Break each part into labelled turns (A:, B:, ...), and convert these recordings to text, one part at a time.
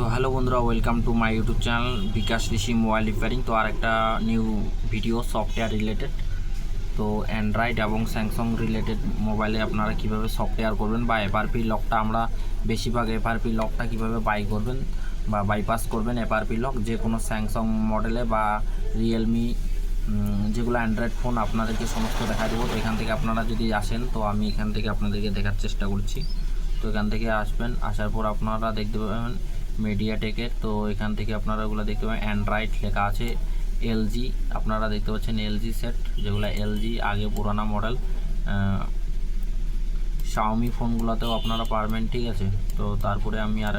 A: তো হ্যালো বন্ধুরা welcome to my YouTube channel Bikash Rishi mobile repairing তো আর একটা নিউ ভিডিও সফটওয়্যার রিলেটেড তো অ্যান্ড্রয়েড এবং স্যামসাং রিলেটেড মোবাইলে আপনারা কীভাবে সফটওয়্যার করবেন বা এফআরপি লকটা আমরা বেশিরভাগ এফআরপি লকটা কীভাবে বাই করবেন বা বাইপাস করবেন এফআরপি লক যে কোনো স্যামসাং মডেলে বা রিয়েলমি যেগুলো অ্যান্ড্রয়েড ফোন আপনাদেরকে সমস্ত দেখা দেবো, তো এখান থেকে আপনারা যদি আসেন, তো আমি এখান থেকে আপনাদেরকে দেখার চেষ্টা করছি। তো এখান থেকে আসবেন, আসার পর আপনারা দেখতে পাবেন মিডিয়াটেকের তো এখান থেকে আপনারা ওগুলো দেখতে পাবেন। অ্যান্ড্রয়েড লেখা আছে এলজি আপনারা দেখতে পাচ্ছেন এলজি সেট যেগুলো এলজি আগে পুরানা মডেল শাওমি ফোনগুলোতেও আপনারা পারবেন, ঠিক আছে? তো তারপরে আমি আর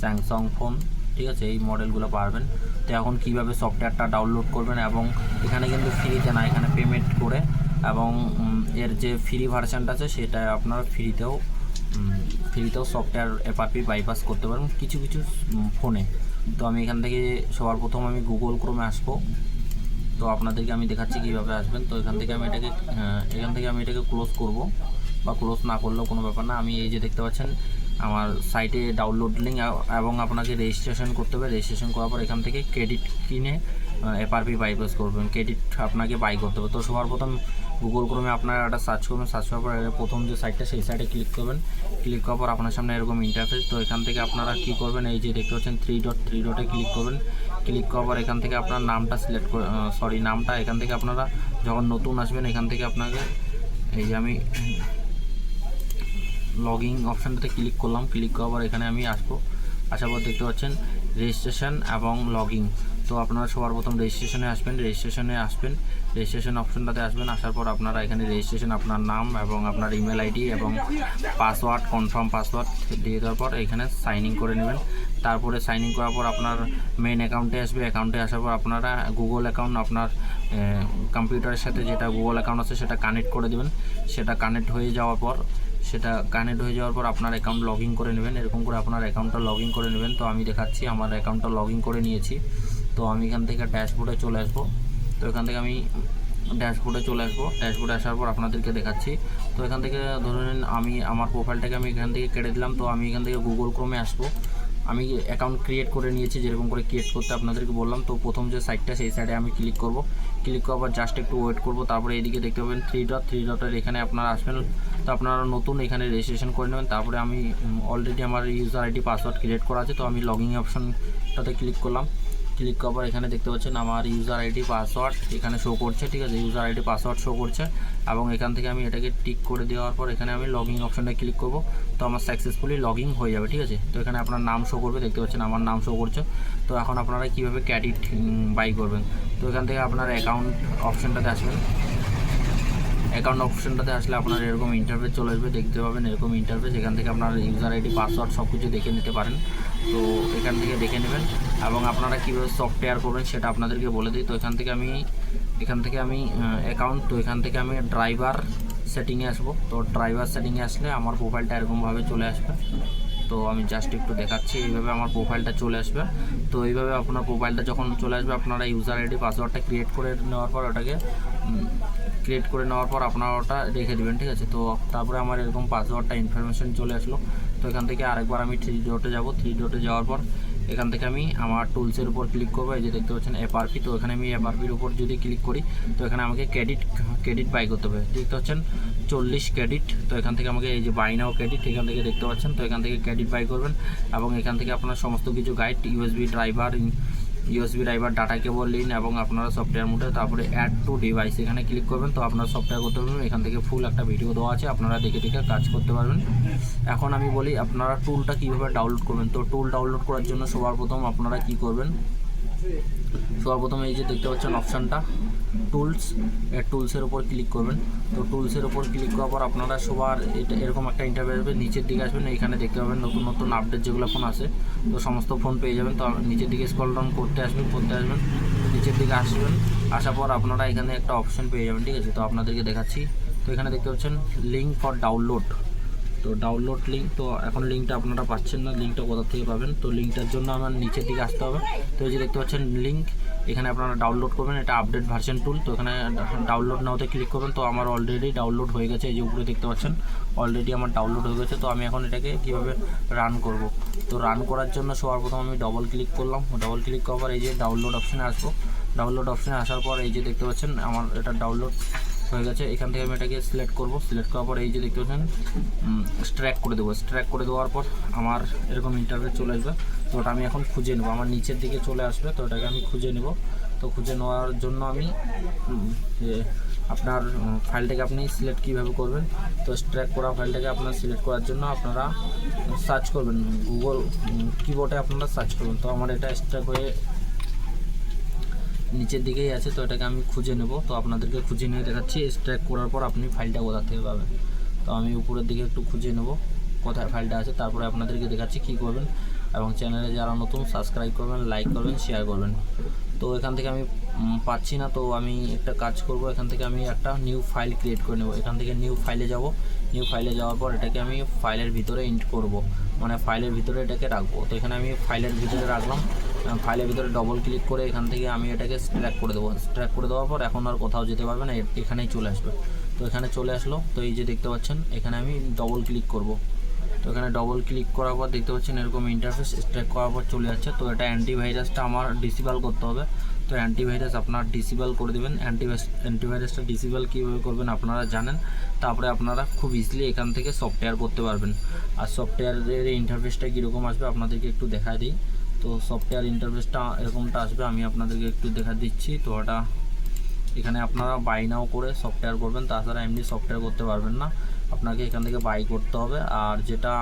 A: স্যামসাং ফোন ঠিক আছে? এই মডেলগুলো পারবেন। তো এখন কীভাবে সফটওয়্যারটা ডাউনলোড করবেন এবং এখানে কিন্তু ফ্রিতে না, এখানে পেমেন্ট করে এবং এর যে ফ্রি ভার্সানটা আছে, সেটা আপনারা ফ্রিতেও ফ্রিতেও সফটওয়্যার এফআরপি বাইপাস করতে পারবেন কিছু কিছু ফোনে তো আমি এখান থেকে সবার প্রথম আমি গুগল ক্রোমে আসব। তো আপনাদেরকে আমি দেখাচ্ছি কীভাবে আসবেন। তো এখান থেকে আমি এটাকে এখান থেকে আমি এটাকে ক্লোজ করব। বা ক্লোজ না করলেও কোনো ব্যাপার না। আমি এই যে দেখতে পাচ্ছেন, আমার সাইটে ডাউনলোড লিঙ্ক এবং আপনাকে রেজিস্ট্রেশন করতে হবে। রেজিস্ট্রেশন করার পর এখান থেকে ক্রেডিট কিনে এফআরপি বাইপাস করবেন ক্রেডিট আপনাকে বাই করতে হবে। তো সবার প্রথম গুগল ক্রোমে আপনারা একটা সার্চ করবেন সার্চ করার পর প্রথম যে সাইটটা সেই সাইটে ক্লিক করবেন। ক্লিক করার পর আপনার সামনে এরকম ইন্টারফেস তো এখান থেকে আপনারা কী করবেন, এই যে দেখতে পাচ্ছেন থ্রি ডট থ্রি ডটে ক্লিক করবেন। ক্লিক করার পর এখান থেকে আপনার নামটা সিলেক্ট সরি নামটা এখান থেকে আপনারা যখন নতুন আসবেন, এখান থেকে আপনাকে এই যে আমি লগিং অপশানটাতে ক্লিক করলাম। ক্লিক করার পর এখানে আমি আসব। আসার পর দেখতে পাচ্ছেন রেজিস্ট্রেশন এবং লগিং তো আপনারা সবার প্রথম রেজিস্ট্রেশনে আসবেন রেজিস্ট্রেশনে আসবেন রেজিস্ট্রেশন অপশনটাতে আসবেন, আসার পর আপনারা এখানে রেজিস্ট্রেশন আপনার নাম এবং আপনার ইমেল আইডি এবং পাসওয়ার্ড কনফার্ম পাসওয়ার্ড দিয়ে দেওয়ার পর এখানে সাইন ইন করে নেবেন। তারপরে সাইন ইন করার পর আপনার মেন অ্যাকাউন্টে আসবে। অ্যাকাউন্টে আসার পর আপনারা গুগল অ্যাকাউন্ট আপনার কম্পিউটারের সাথে যেটা গুগল অ্যাকাউন্ট আছে সেটা কানেক্ট করে দেবেন। সেটা কানেক্ট হয়ে যাওয়ার পর, সেটা কানেক্ট হয়ে যাওয়ার পর আপনার অ্যাকাউন্ট লগ করে নেবেন। এরকম করে আপনার অ্যাকাউন্টটা লগ করে নেবেন। তো আমি দেখাচ্ছি, আমার অ্যাকাউন্টটা লগ করে নিয়েছি। তো আমি এখান থেকে ড্যাশবোর্ডে চলে আসব। তো এখান থেকে আমি ড্যাশবোর্ডে চলে আসব। ড্যাশবোর্ডে আসার পর আপনাদেরকে দেখাচ্ছি। তো এখান থেকে ধরে নিন, আমি আমার প্রোফাইলটাকে আমি এখান থেকে কেটে দিলাম। তো আমি এখান থেকে গুগল ক্রোমে আসব। আমি অ্যাকাউন্ট ক্রিয়েট করে নিয়েছি, যেরকম করে ক্রিয়েট করতে আপনাদেরকে বললাম। তো প্রথম যে সাইটটা সেই সাইডে আমি ক্লিক করব। ক্লিক করার পর জাস্ট একটু ওয়েট করব। তারপরে এইদিকে দেখতে পাবেন থ্রি ডট থ্রি ডটের এখানে আপনারা আসবেন। তো আপনারা নতুন এখানে রেজিস্ট্রেশন করে নেবেন। তারপরে আমি অলরেডি আমার ইউজার আইডি পাসওয়ার্ড ক্রিয়েট করা আছে। তো আমি লগিং অপশনটাতে ক্লিক করলাম। ক্লিক করার এখানে দেখতে পাচ্ছেন আমার ইউজার আইডি পাসওয়ার্ড এখানে শো করছে, ঠিক আছে? ইউজার আইডি পাসওয়ার্ড শো করছে এবং এখান থেকে আমি এটাকে টিক করে দেওয়ার পর এখানে আমি লগিং অপশনটা ক্লিক করব। তো আমার সাকসেসফুলি লগিং হয়ে যাবে, ঠিক আছে? তো এখানে আপনার নাম শো করবে, দেখতে পাচ্ছেন আমার নাম শো করছে। তো এখন আপনারা কীভাবে ক্যাডিট বাই করবেন? তো এখান থেকে আপনার অ্যাকাউন্ট অপশনটাতে আসবেন। অ্যাকাউন্ট অপশনটাতে আসলে আপনার এরকম ইন্টারফেস চলে আসবে, দেখতে পাবেন এরকম ইন্টারফেস এখান থেকে আপনার ইউজার আইডি পাসওয়ার্ড সব কিছু দেখে নিতে পারেন। তো এখান থেকে দেখে নেবেন এবং আপনারা কীভাবে সফটওয়্যার করবেন সেটা আপনাদেরকে বলে দিই। তো এখান থেকে আমি, এখান থেকে আমি অ্যাকাউন্ট তো এখান থেকে আমি ড্রাইভার সেটিংয়ে আসব। তো ড্রাইভার সেটিংয়ে আসলে আমার প্রোফাইলটা এরকমভাবে চলে আসবে। তো আমি জাস্ট একটু দেখাচ্ছি, এইভাবে আমার প্রোফাইলটা চলে আসবে। তো এইভাবে আপনার প্রোফাইলটা যখন চলে আসবে, আপনারা ইউজার আইডি পাসওয়ার্ডটা ক্রিয়েট করে নেওয়ার পর ওটাকে ক্রিয়েট করে নেওয়ার পর আপনারা ওটা রেখে দেবেন, ঠিক আছে? তো তারপরে আমার এরকম পাসওয়ার্ডটা ইনফরমেশন চলে আসলো। তো এখান থেকে আরেকবার আমি থ্রি ডটে যাব। থ্রি ডটে যাওয়ার পর এখান থেকে আমি আমার টুলসের উপর ক্লিক করব। এই যে দেখতে পাচ্ছেন এফআরপি তো এখানে আমি এফআরপির উপর যদি ক্লিক করি, তো এখানে আমাকে ক্রেডিট ক্রেডিট বাই করতে হবে। দেখতে পাচ্ছেন চল্লিশ ক্রেডিট তো এখান থেকে আমাকে এই যে বাই নাও ক্রেডিট এখান থেকে দেখতে পাচ্ছেন, তো এখান থেকে ক্রেডিট বাই করবেন। এবং এখান থেকে আপনার সমস্ত কিছু guide USB driver USB driver data cable Lin এবং আপনারা সফটওয়্যার মোডে তারপরে অ্যাড টু ডিভাইস এখানে ক্লিক করবেন, তো আপনারা সফটওয়্যার করতে পারবেন। এখান থেকে ফুল একটা ভিডিও দেওয়া আছে, আপনারা দেখে দেখে কাজ করতে পারবেন। এখন আমি বলি আপনারা টুলটা কীভাবে ডাউনলোড করবেন? তো টুল ডাউনলোড করার জন্য সবার প্রথম আপনারা কী করবেন? সবার প্রথমে এই যে দেখতে পাচ্ছেন অপশানটা টুলস টুলসের উপর ক্লিক করবেন। তো টুলসের উপর ক্লিক করার পর আপনারা সবার এটা এরকম একটা ইন্টারভিউ আসবে, নিচের দিকে আসবেন এখানে দেখতে পাবেন নতুন নতুন আপডেট যেগুলো ফোন আছে। তো সমস্ত ফোন পেয়ে যাবেন। তো নিচের দিকে স্কল ডাউন করতে আসবেন করতে আসবেন, নিচের দিকে আসবেন, আসার পর আপনারা এখানে একটা অপশন পেয়ে যাবেন, ঠিক আছে? তো আপনাদেরকে দেখাচ্ছি। তো এখানে দেখতে পাচ্ছেন লিঙ্ক ফর ডাউনলোড তো ডাউনলোড লিঙ্ক তো এখন লিঙ্কটা আপনারা পাচ্ছেন না লিঙ্কটা কোথা থেকে পাবেন? তো লিঙ্কটার জন্য আমার নিচের দিকে আসতে হবে। তো এই যে দেখতে পাচ্ছেন লিঙ্ক এখানে আপনারা ডাউনলোড করবেন, এটা আপডেট ভার্সন টুল তো এখানে ডাউনলোড নাওতে ক্লিক করবেন। তো আমার অলরেডি ডাউনলোড হয়ে গেছে, এই যে উপরে দেখতে পাচ্ছেন অলরেডি আমার ডাউনলোড হয়ে গেছে। তো আমি এখন এটাকে কীভাবে রান করব? তো রান করার জন্য সবার প্রথম আমি ডবল ক্লিক করলাম। ডবল ক্লিক করার এই যে ডাউনলোড অপশানে আসব। ডাউনলোড অপশানে আসার পর এই যে দেখতে পাচ্ছেন, আমার এটা ডাউনলোড হয়ে গেছে এখান থেকে আমি এটাকে সিলেক্ট করব। সিলেক্ট করার পর এই যে দেখতে পাচ্ছেন স্ট্র্যাক করে দেবো। স্ট্র্যাক করে দেওয়ার পর আমার এরকম ইন্টারভেট চলে আসবে। তো ওটা আমি এখন খুঁজে নেব। আমার নিচের দিকে চলে আসবে, তো ওটাকে আমি খুঁজে নেব। তো খুঁজে নেওয়ার জন্য আমি আপনার ফাইলটাকে আপনি সিলেক্ট কীভাবে করবেন, তো স্ট্র্যাক করা ফাইলটাকে আপনার সিলেক্ট করার জন্য আপনারা সার্চ করবেন। গুগল কিবোর্ডে আপনারা সার্চ করবেন। তো আমার এটা স্ট্র্যাক হয়ে নিচের দিকেই আছে, তো এটাকে আমি খুঁজে নেব। তো আপনাদেরকে খুঁজে নিয়ে দেখাচ্ছি স্ট্র্যাক করার পর আপনি ফাইলটা কোথা থেকে পাবেন। তো আমি উপরের দিকে একটু খুঁজে নেব, কোথায় ফাইলটা আছে, তারপরে আপনাদেরকে দেখাচ্ছি কী করবেন। এবং চ্যানেলে যারা নতুন সাবস্ক্রাইব করবেন লাইক করবেন শেয়ার করবেন। তো এখান থেকে আমি পাচ্ছি না, তো আমি একটা কাজ করব। এখান থেকে আমি একটা নিউ ফাইল ক্রিয়েট করে নেব। এখান থেকে নিউ ফাইলে যাব। নিউ ফাইলে যাওয়ার পর এটাকে আমি ফাইলের ভিতরে ইন্ট করব। মানে ফাইলের ভিতরে এটাকে রাখব। তো এখানে আমি ফাইলের ভিতরে রাখলাম। ফাইলের ভিতরে ডবল ক্লিক করে এখান থেকে আমি এটাকে স্ট্র্যাক করে দেবো। স্ট্র্যাক করে দেওয়ার পর এখন আর কোথাও যেতে পারবে না এখানেই চলে আসবে। তো এখানে চলে আসলো, তো এই যে দেখতে পাচ্ছেন, এখানে আমি ডবল ক্লিক করব। তো এখানে ডবল ক্লিক করার পর দেখতে পাচ্ছেন এরকম ইন্টারফেস স্ট্র্যাক করার পর চলে যাচ্ছে। তো এটা অ্যান্টিভাইরাসটা আমার ডিসিবল করতে হবে। তো অ্যান্টিভাইরাস আপনার ডিসিবল করে দেবেন। অ্যান্টিভাইরাস অ্যান্টিভাইরাসটা ডিসিবল কীভাবে করবেন আপনারা জানেন। তারপরে আপনারা খুব ইজিলি এখান থেকে সফটওয়্যার করতে পারবেন। আর সফটওয়্যারের ইন্টারফেসটা কীরকম আসবে আপনাদেরকে একটু দেখা দিই। তো সফটওয়্যার ইন্টারফেসটা এরকমটা আসবে, আমি আপনাদেরকে একটু দেখা দিচ্ছি। তো ওটা এখানে আপনারা বাই নাও করে সফটওয়্যার করবেন, তাছাড়া এমনি সফটওয়্যার করতে পারবেন না। আপনাকে এখান থেকে বাই করতে হবে। আর যেটা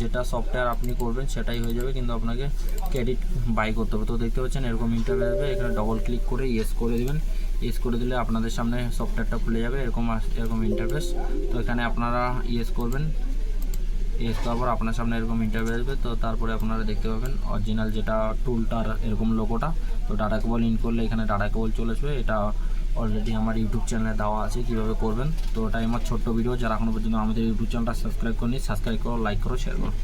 A: যেটা সফটওয়্যার আপনি করবেন সেটাই হয়ে যাবে, কিন্তু আপনাকে ক্রেডিট বাই করতে হবে। তো দেখতে পাচ্ছেন এরকম ইন্টারভিউ আসবে, এখানে ডবল ক্লিক করে ইয়েস করে দেবেন। ইয়েস করে দিলে আপনাদের সামনে সফটওয়্যারটা খুলে যাবে, এরকম এরকম ইন্টারফেস তো এখানে আপনারা ইয়েস করবেন। ইয়েস তারপর পর আপনার সামনে এরকম ইন্টারভিউ আসবে, তো তারপরে আপনারা দেখতে পাবেন। অরিজিনাল যেটা টুলটার এরকম লোগোটা তো ডাটা কেবল ইন করলে এখানে ডাটা কেবল চলে আসবে। এটা অলরেডি আমার ইউটিউব চ্যানেলে দেওয়া আছে, কীভাবে করবেন। তো ওটাই আমার ছোট্ট ভিডিও যারা এখনও পর্যন্ত আমাদের ইউটিউব চ্যানেলটা সাবস্ক্রাইব করেনি সাবস্ক্রাইব করো লাইক করো শেয়ার করো।